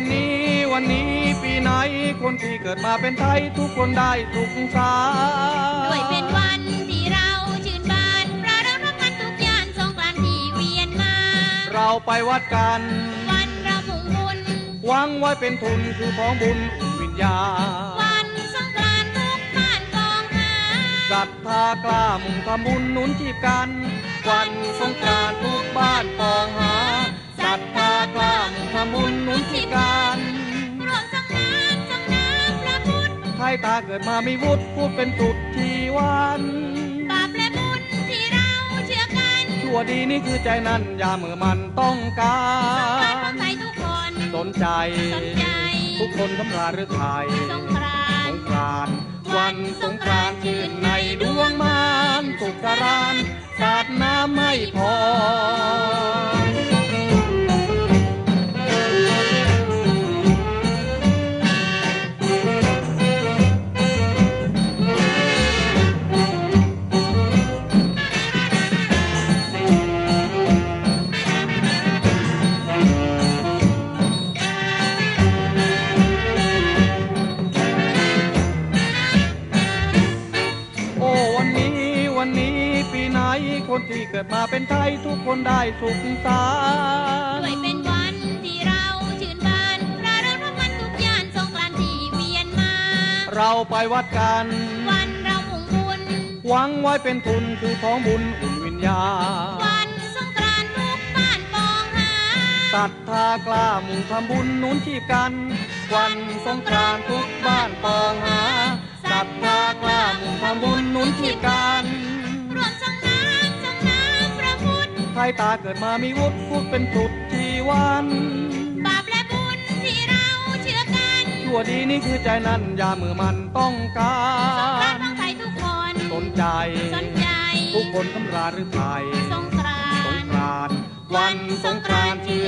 วันนี้วันนี้ปีไหน คนที่เกิดมาเป็นไทยทุกคนได้สุขสาด้วยเป็นวันที่เราชื่นบานประดับรับกันทุกยานสงกรานต์ที่เวียนมา เราไปวัดกัน วันเรามุ่งบุญหวังไว้เป็นทุนคือของบุญอุ่นวิญญาวันสงกรานต์ทุกบ้านกองหาศรัทธากล้ามุ่งทำบุญหนุนที่กัน วันสงกราน มุ่งทำบุญหนุนที่กันร่วมสังน้ำสังน้ำพระพุทธไทยตาเกิดมามีวุฒิพูดเป็นสุดที่วันบาปและบุญที่เราเชื่อกัน ชั่วดีนี่คือใจนั้นอย่าเมื่อมันต้องกาสงกรานต์รคนไทยทุกคนสนใจสนใจ ทุกคนสำราญหรือไทยสงกรานสต์งกรานต์วันสงกราน คนที่เกิดมาเป็นไทยทุกคนได้สุขสาด้วยเป็นวันที่เราชื่นบานประดับรับกันทุกย่านสงกรานต์ที่เวียนมา เราไปวัดกัน วันเรามุ่งบุญหวังไว้เป็นทุนคือของบุญอุ่นวิญญาณวันสงกรานต์ทุกบ้านปองหาศรัทธากล้ามุ่งทำบุญหนุนชีพกัน วันสงกรานต์ทุกบ้านปองหาศรัทธากล้ามุ่งทำบุญหนุนชีพกัน พุทธไทยตาเกิดมามีวุฒิพูดเป็นสุดที่วันบาปและบุญที่เราเชื่อกันชั่วดีนี่คือใจนั้นอย่ามือมันต้องกาสงกรานรต์คนไทยทุกคนสนใจสนใจ ทุกคนสำราญหรือไทยสงกรานสงต์กรานต์วันสงกรานต์ชื่น